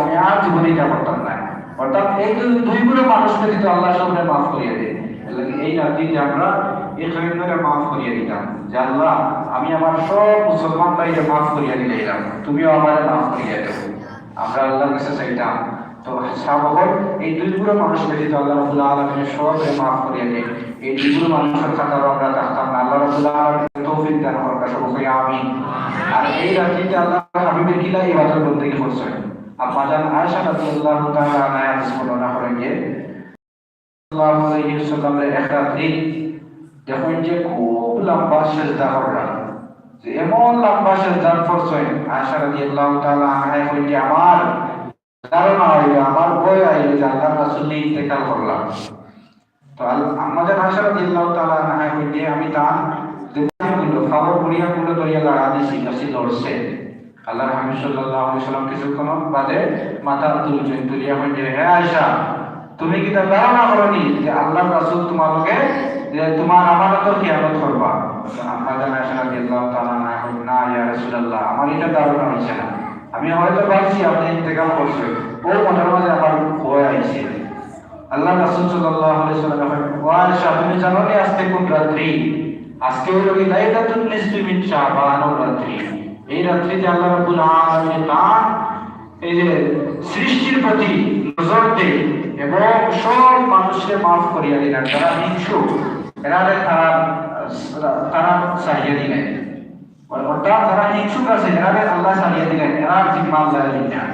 আমি আর জীবনে অর্থাৎ এই দুই গুলো মানুষকে দিতে আল্লাহ সামনে মাফ করিয়ে দেয় এই আমরা এই খাইন্দরে মাফ করিয়ে দিতাম? যে আল্লাহ, আমি আমার সব মুসলমান ভাইকে মাফ করিয়ে তুমিও আমার মাফ করিয়ে দেবো আমরা কাছে চাইতাম, তো সাবহর এই দুইগুলো মানুষ ব্যতীত আল্লাহ রবুল্লাহ আলমের মাফ করিয়ে দেয়, এই দুইগুলো মানুষের আমরা থাকতাম না। আল্লাহ রবুল্লাহ আলমের তৌফিক কাছে আমি আর এই রাত্রিতে আল্লাহ হাবিবের কিলা ইবাদত আমাদের আয়েশা রাদিয়াল্লাহু তাআলা আনহা বর্ণনা করেন যে আলাইহি ওয়াসাল্লামের এক যখন যে খুব লম্বা সেজদা করলাম যে এমন লম্বা সেজদা করছেন আয়েশা রাদিয়াল্লাহু তাআলা আনহা কইন যে আমার ধারণা হইল, আমার ভয় আইল যে রাসূল ইন্তেকাল করলাম। তো আমাদের আয়েশা রাদিয়াল্লাহু তাআলা আনহা কইন যে আমি তার যে পড়িয়া গুলো দরিয়া লাগা দিছি আল্লাহ হামিদ সাল্লাল্লাহু আলাইহি সাল্লাম কিছুক্ষণ বাদে মাথা তুলছেন তুলিয়া আয়েশা, তুমি কি তা ধারণা করনি যে আল্লাহ রাসূল তোমাকে, যে তোমার আমানতের কিয়ামত করবা? কইন না, ইয়া আমার এটা ধারণা হইছে না। আমি হয়তো ভাবছি আপনি ইন্তেকাল করছেন। ও মনের মাঝে আমার ভয় আইছে। আল্লাহ রাসূল সাল্লাল্লাহু আলাইহি সাল্লাম তুমি জানো নি আজকে কোন রাত্রি? আজকে হলো কি লাইলাতুল নিসফি মিন শাবান রাত্রি। এই রাত্রিতে আল্লাহ রাব্বুল আলামিন তার এই যে সৃষ্টির প্রতি নজর দেয় এবং সব মানুষকে মাফ করিয়া দিলেন যারা হিংসু এরা তারা তারা চাহিয়ে দিলেন অর্থাৎ যারা হিংসুক আছে, এরা আল্লাহ চালিয়ে দিলেন এরা জিম্মা আল্লাহ দিলেন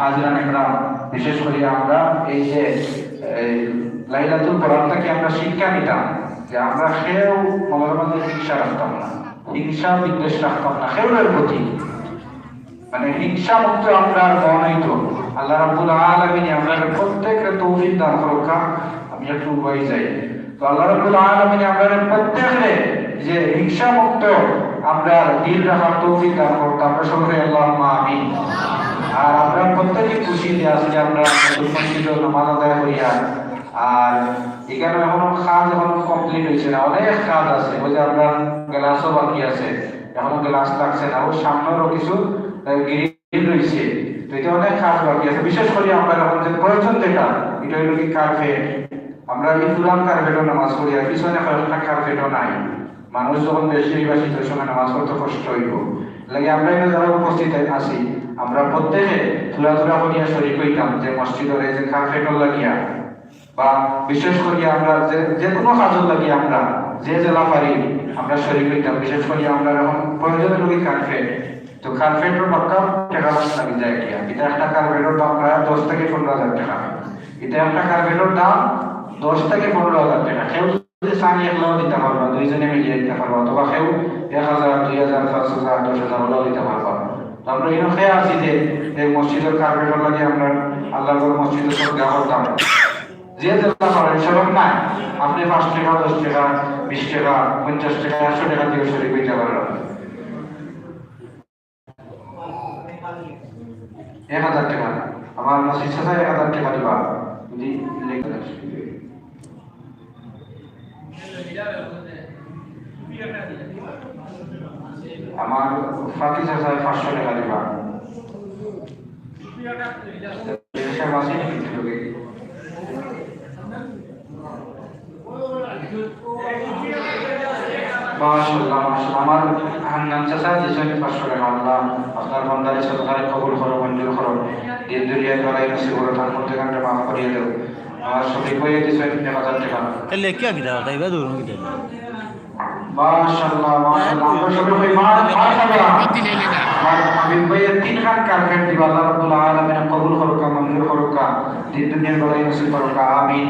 হাজিরান একরাম বিশেষ করে আমরা এই যে লাইলাতুল কোরআন আমরা শিক্ষা নিতাম যে আমরা কেউ মনের মধ্যে হিংসা রাখতাম না। হিংসা বিদ্বেষ রাখতাম না কেউরের প্রতি। মানে হিংসা মুক্ত আমরা বর্ণিত আল্লাহ রাব্বুল আলামিন আমরা প্রত্যেককে তৌফিক দান করুক আমি একটু বই যাই। তো আল্লাহ রাব্বুল আলামিন আমরা প্রত্যেককে যে হিংসা মুক্ত আমরা দিল রাখার তৌফিক দান করুক আমরা সকলে আল্লাহুম্মা আমিন। আর আমরা প্রত্যেকে খুশি যে আজকে আমরা মসজিদে নামাজ আদায় করিয়া, আর এখানে এখনও কাজ এখনও কমপ্লিট হয়েছে না, অনেক কাজ আছে। ওই যে আমরা গ্লাসও বাকি আছে। এখনও গ্লাস লাগছে না। ওর সামনেরও কিছু গ্রিল রয়েছে। তো এটা অনেক কাজ বাকি আছে। বিশেষ করে আমরা এখন যে প্রয়োজন যেটা, এটা হলো কি কার্পেট আমরা এই পুরান কার্পেটও নামাজ পড়ি আর পিছনে কয়েকটা কার্পেটও নাই। মানুষ যখন বেশি বেশি ওই সময় নামাজ পড়তে কষ্ট হইব। লাগে আমরা এখানে যারা উপস্থিত আছি, আমরা প্রত্যেকে তুলা তুলা করিয়া শরীর হইতাম যে মসজিদের যে কার্পেটও লাগিয়া, বা বিশেষ করে আমরা যে যে কোনো কাজল লাগিয়া আমরা যে জেলা পারি আমরা শরীর হইতাম বিশেষ করে আমরা এখন প্রয়োজনে লোক কার্পেট তো কার্পেটের বাক্কা টাকা লাগে যায় কি। এটা একটা কার্পেটের দাম প্রায় দশ থেকে পনেরো হাজার টাকা। এটা একটা কার্পেটের দাম দশ থেকে পনেরো হাজার টাকা। কেউ যদি সানি একলাও দিতে পারবা, দুইজনে মিলিয়ে দিতে পারবা, অথবা কেউ এক হাজার, দুই হাজার, পাঁচ হাজার, দশ হাজার হলেও দিতে পারবা। আমরা এখানে খেয়ে আছি যে মসজিদের কার্পেটের লাগে আমরা আল্লাহ মসজিদের সব দেওয়া করতাম যে যেটা করেন সেরকম নাই। আপনি পাঁচ টাকা দশ টাকা বিশ টাকা পঞ্চাশ টাকা একশো টাকা দিয়ে শরীর হইতে পারবেন এক হাজার টাকা। আমার মসজিদ সাথে এক হাজার টাকা দিবা। যদি আমার ফাঁকি চাষা পাঁচশো টাকা দিবা। মাসে মাশাআল্লাহ মাশাআল্লাহ। আমার হান্নান চাচা দিছেন 500 টাকা আল্লাহ আপনার বান্দারে সদকারে কবুল করো মঞ্জুর করো। দিন দুনিয়া গলাই নসিব করো তার মধ্যে কান্ডে মাফ করিয়ে দাও। আমার সবই কইয়ে দিছেন 1000 টাকা। এলে কি আগে দাও তাই বাদুর কি দাও মাশাআল্লাহ মাশাআল্লাহ। আমরা সবাই কই মাশাআল্লাহ আমার হাবিব ভাইয়ের তিন খান কারফেট দিবা আল্লাহ রাব্বুল আলামিন কবুল করো মঞ্জুর করো দিন দুনিয়া গলাই নসিব করো আমিন।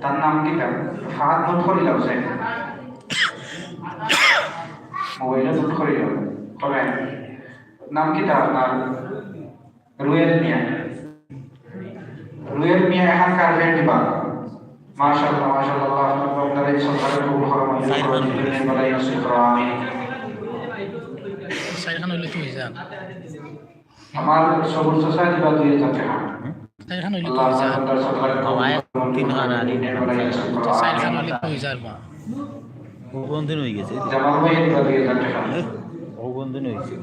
তার নাম কি তার? ফাহাদ নোট করে যাও সে মোবাইলে নোট করে কবে নাম কি তার? আপনার রুয়েল মিয়া। রুয়েল মিয়া এখন কার্পেট দিবা মাশাআল্লাহ মাশাআল্লাহ আল্লাহ আপনার বান্দারে সরকারে কবুল করো মঞ্জুর করো দিনের বেলায় নসিব করো। আমিন চাৰিখন হ'লে তুই যাম আমার সবুজ সোসাইটি বা দুই হাজার টাকা। আল্লাহ তুই যাম আপনার সরকারে তিন হাজার আর চাৰিখন আমিন হ'লে তুই যাম ভগবন্ধন হয়ে গেছে জামাল ভাই দিবা দুই হাজার টাকা ভগবন্ধন হয়ে গেছে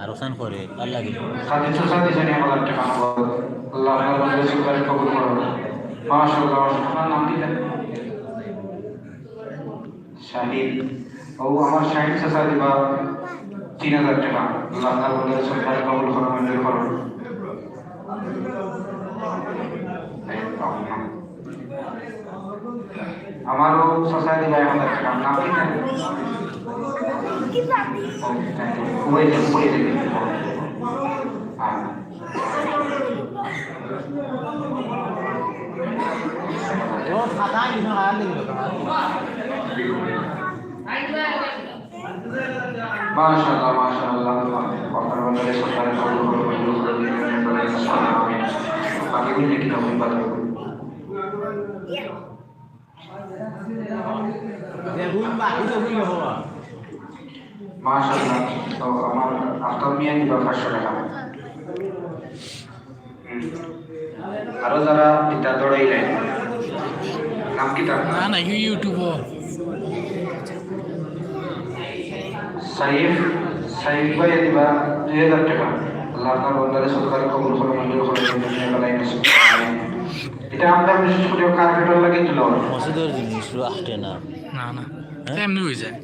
আর ওসান করে আল্লাহ দেন শাহিদ ও আমার শাহিদ চাচা দিবা তিন হাজার টাকা আল্লাহ আপনার বন্ধু সুপারি কবুল করো মঞ্জুর করো আমারও দিবা এক হাজার টাকা নাম কি? দেন উপরে দেন উপরে দেন ও ফাটা কিছু আর লাগল মাশাআল্লাহ। মাশাআল্লাহ। আপনার বন্ধুদের সরকারে কবুল বাকি তো কি হব মাশাআল্লাহ তো আমার আফতাব মিয়া দিবা পাঁচশো টাকা হুম। আরও যারা পিতা দৌড়াইলেন নাম কি তার না না ইউ ইউটিউব সাইফ সাইফ ভাই দিবা দুই হাজার টাকা আল্লাহ আপনার বন্ধারে সরকারি কবুল করে মঞ্জুর করে। এটা আমরা বিশেষ করে কার্পেটার লাগে তুলো মসজিদের জিনিস আটে না। না না। এমনি হয়ে যায়।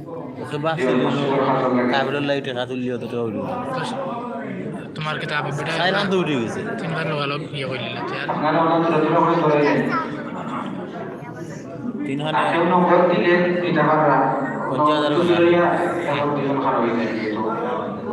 ওকে বাঁচতে কাবিরের লাইটে হাত উলিয়ে তো হইল তোমার কিতাব বেটা সাইলাম তো উঠে গেছে। তিনবার লগালো ইয়ে করলি না তিন হাজার পঞ্চাশ হাজার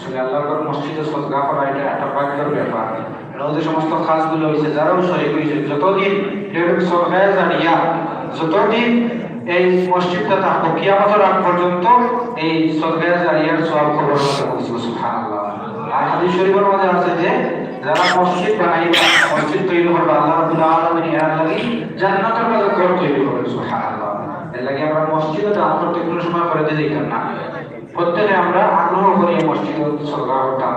আসলে আল্লাহর ঘর মসজিদে সদকা করা এটা একটা ব্যাপার। মধ্যে সমস্ত কাজগুলো হয়েছে, যারাও শরীর হয়েছে। যতদিন সরকার জানিয়া, যতদিন এই মসজিদটা পর্যন্ত এই সরকার সব খবর আর হাদিস শরীফের মধ্যে আছে যে, যারা মসজিদ মসজিদ তৈরি করবে, আল্লাহ জান্নাতের মধ্যে ঘর তৈরি করবে এর আমরা মসজিদে দান করতে কোনো সময় করে দিতাম না। প্রত্যেকে আমরা আগ্রহ মসজিদে সরকার করতাম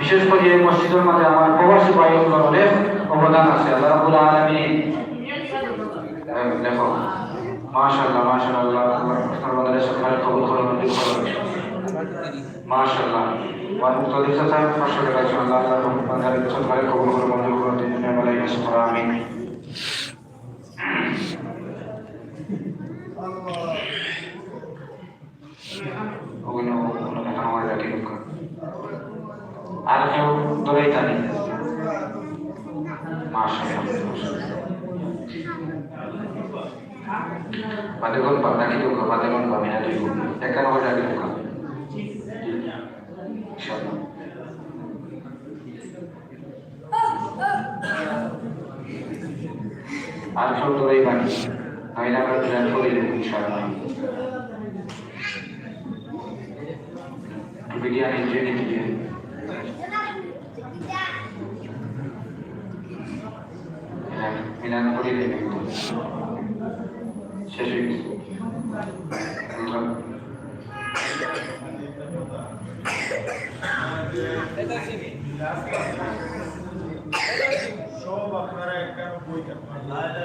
বিশেষ করে এই মসজিদের মাঝে আমার প্রবাসী ভাইগুলোর অনেক অবদান আছে। আল্লাহ রাব্বুল আলামিন হ্যাঁ, দেখো মাশাআল্লাহ মাশাআল্লাহ আল্লাহ আপনাদের সরকার কবুল করুন মাশাআল্লাহ ওয়ান ওগুলো আমার জাতি লোক আর কেউ দৌড়াই জানি বাদে কোন পাব নাকি দুঃখ বাদে কোন পাবি না তুই একা নয় জাতি লোক আর কেউ দৌড়াই পানি আমি না করে প্ল্যান করে ইনশাআল্লাহ বিরিয়ানি ট্রেনে দিয়ে মিলান করে দেবে শেষ হয়ে গেছে বুঝলাম। সব আপনারা একটা বই কাটবেন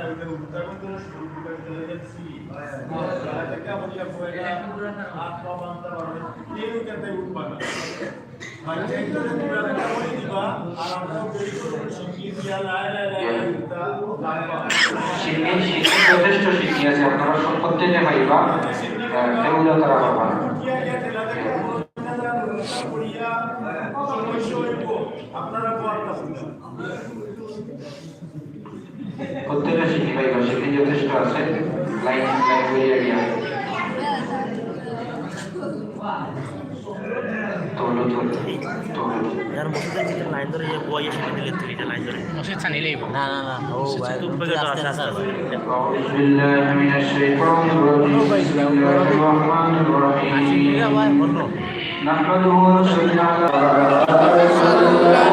ওইটা উত্তরাখণ্ড শুরু করে যাচ্ছি থেকে আমাদের यार मुझे तो जितने लाइन धरे ये बुआ ये शिफ्ट दिले तुली जा लाइन धरे मुझे तो नहीं ले ना ना ना ओ भाई तू पे तो आसान था भाई نحمده ونصلي على رسول الله